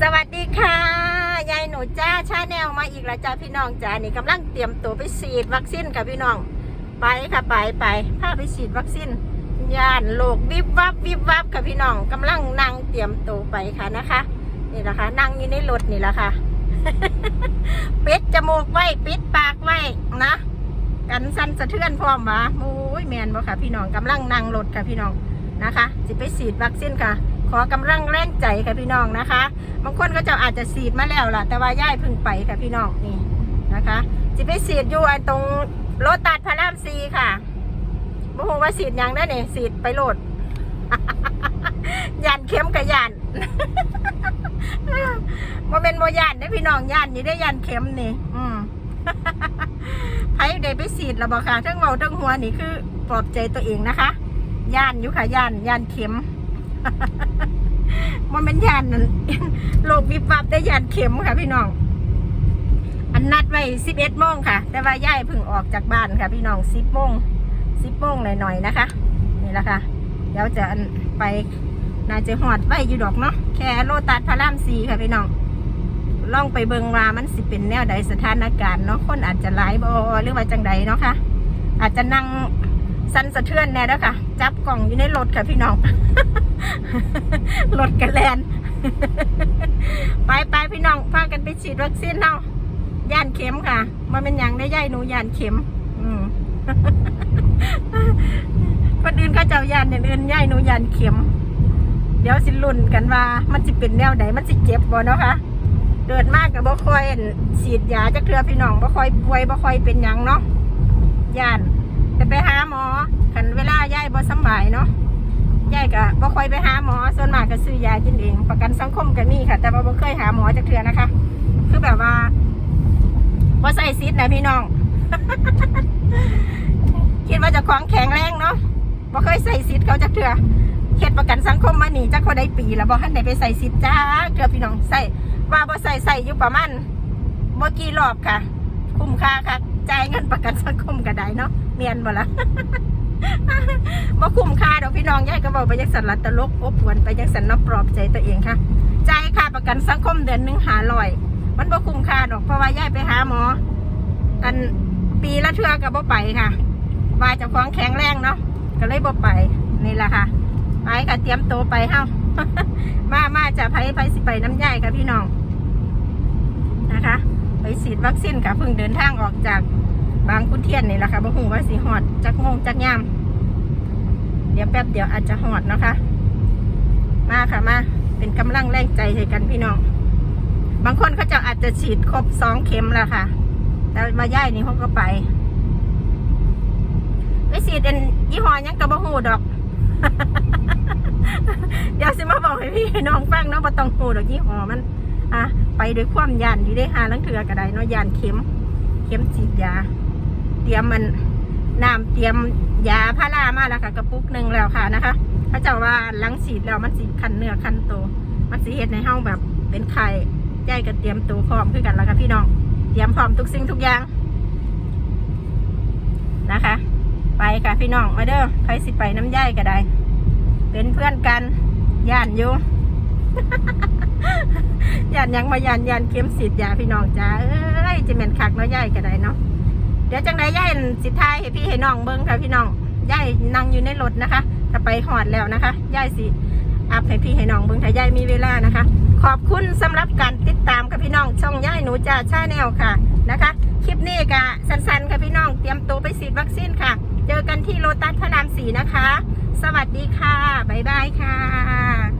สวัสดีค่ะ ยายหนูจ้าชาแนลมาอีกแล้วจ้าพี่น้องจ้านี่กำลังเตรียมตัวไปฉีดวัคซีนค่ะพี่น้อง ไปค่ะไปไปพาไปฉีดวัคซีนยานโลกวิบวับวิบวับค่ะพี่น้องกำลังนั่งเตรียมตัวไปค่ะนะคะ นี่แหละค่ะนั่งอยู่ในรถนี่แหละค่ะปิดจมูกไว้ปิดปากไว้นะกันสั่นสะเทือนพร้อมวะโอ้ยแมนบ่ค่ะ พี่น้องกำลังนั่งรถค่ะพี่น้องนะคะสิไปฉีดวัคซีนค่ะ ขอกำลังแรงใจค่ะพี่น้องนะคะบางคนก็จะอาจจะฉีดมาแล้วล่ะ แต่ว่าย่ายพึ่งไปค่ะพี่น้องนี่นะคะสิไปฉีดอยู่ไอตรงโรตัดพระรามซีค่ะบ่ฮู้ว่าฉีดยังได้เนี่ยฉีดไปโหลดยานเข้มกับยานโมเป็นโมยานได้พี่น้องยานนี่ได้ยานเข็มนี่ อืมไผได้ไปฉีดแล้วบอกค่ะทั้งเมาทั้งหัวนี่คือปลอบใจตัวเองนะคะย่านอยู่ค่ะย่านย่านเข็ม มันเป็นยานนั่นโลกวิบวับได้ยานเข็มค่ะพี่น้อง อันนัดไว้สิบเอ็ดโมงค่ะ แต่ว่าย่ายเพิ่งออกจากบ้านค่ะ พี่น้องสิบโมงสิบโมงหน่อยๆนะคะ นี่แหละค่ะเดี๋ยวจะไปน่าจะหอดไว้อยู่ดอกเนาะแค่โลตัดพระรามสีค่ะพี่น้องล่องไปเบิงว่ามันสิเป็นแนวใดสถานการณ์เนาะคนอาจจะหลายบอหรือว่าจังใดเนาะค่ะอาจจะนั่ง สั่นสะเทือนแน่เด้อค่ะ จับกล่องอยู่ในรถค่ะพี่น้อง รถกันแลน ไปไปพี่น้อง พากันไปฉีดวัคซีนเนาะย่านเข็มค่ะ มันเป็นอย่างได้ย่ายหนูย่านเข็ม อืมคนอื่นเขาเจ้าย่านอย่างอื่นย่ายหนูย่านเข็ม เดี๋ยวสิลุ่นกันว่า มันสิเป็นแนวไหนมันสิเจ็บบ่เนาะค่ะเดินมากกับบ่ค่อยฉีดยาจักเทือพี่น้องบ่ค่อยป่วยบ่ค่อยเป็นหยังเนาะย่านแต่ไปหาหมอคันเวลาย่ายบ่สำบายเนาะยายก็บ่ค่อยไปหาหมอส่วนมากก็ซื้อยากินเอง ประกันสังคมก็มีค่ะ แต่ว่าบ่เคยหาหมอจักเทื่อนะคะ คือแบบว่าบ่ใส่ซิดนะพี่น้อง คิดว่าจะของแข็งแรงเนาะบ่เคยใส่ซิดเขาจักเทื่อเฮ็ดประกันสังคมมาหนีจักเขาได้ปีแล้วบ่ทันได้ไปใส่ซิดจ้าเทื่อพี่น้องใส่ว่าบ่ใส่ใส่อยู่ประมาณบ่กี่รอบค่ะ คุ้มค่าค่ะจ่ายเงินประกันสังคมก็ได้เนาะเมียนบ่ละ บ่คุ้มค่าดอกพี่น้องยายก็บอกไปยังสันลัดตลกอบอวนไปยังสันนับปลอบใจตัวเองค่ะจ่ายค่าประกันสังคมเดือนหนึ่งหาลอย มันบ่คุ้มค่าดอกเพราะว่ายายไปหาหมอกันปีละเทื่อก็บ่ไปค่ะว่าจะคล้าของแข็งแรงเนาะก็เลยบ่ไปนี่แหละค่ะ ไปค่ะเตรียมตัวไปเฮ้ามามาจะไปไปสิไปน้ำใหญ่ค่ะพี่น้องนะคะ ไปฉีดวัคซีนค่ะเพิ่งเดินทางออกจากบางขุนเทียนนี่แหละค่ะบ่ฮู้ว่าสิฮอดจักโมงจักยาม ดี๋ยวแป๊บเดียวอาจจะหอดนะคะ มาค่ะมา เป็นกำลังแรงใจให้กันพี่น้อง บางคนเขาจะอาจจะฉีดครบสองเข็มแล้วค่ะ แต่มาย่ายนี่เขาก็ไปไปฉีดเป็นยี่ห้อยังกระบะหูดอก เดี๋ยวสิมาบอกให้พี่ให้น้องฟังเนาะบ่ต้องหูดอกยี่ห้อมันอะไปด้วยความยานดีได้หาลังเถือกระไดเนาะยานเข็ม เข็มฉีดยา เตรียมมัน น้ำเตรียมยาพารามาแล้วค่ะ กระปุกหนึ่งแล้วค่ะนะคะพระเจ้าว่าหลังฉีดแล้วมันสีคันเนื้อคันโต มันสีเห็ดในห้องแบบเป็นไข่ย่ายก็เตรียมตัวพร้อมคือกันแล้วค่ะพี่น้อง เตรียมพร้อมทุกสิ่งทุกอย่างนะคะ ไปค่ะพี่น้องมาเด้อใครสิไปน้ำย่ายก็ได้ เป็นเพื่อนกันย่านอยู่ย่านยังมาย่านย่านเข็มสีดยาพี่น้องจ้าเอ้ยจะเหม็นคักเนาะย่ายก็ได้เนาะ เดี๋ยวจังไดย่ายสิทายให้พี่ให้น้องเบิ้งค่ะพี่น้องย่ายนั่งอยู่ในรถนะคะจะไปหอดแล้วนะคะย่ายสิอัพให้พี่ให้น้องเบิ้งถ้าย่ายมีเวลานะคะ ขอบคุณสำหรับการติดตามค่ะพี่น้อง ช่องย่ายหนูจ่าชาแนลค่ะนะคะ คลิปนี้กะสั้นๆค่ะพี่น้องเตรียมตัวไปฉีดวัคซีนค่ะ เจอกันที่โลตัสพระรามสีนะคะ สวัสดีค่ะบ๊ายบายค่ะ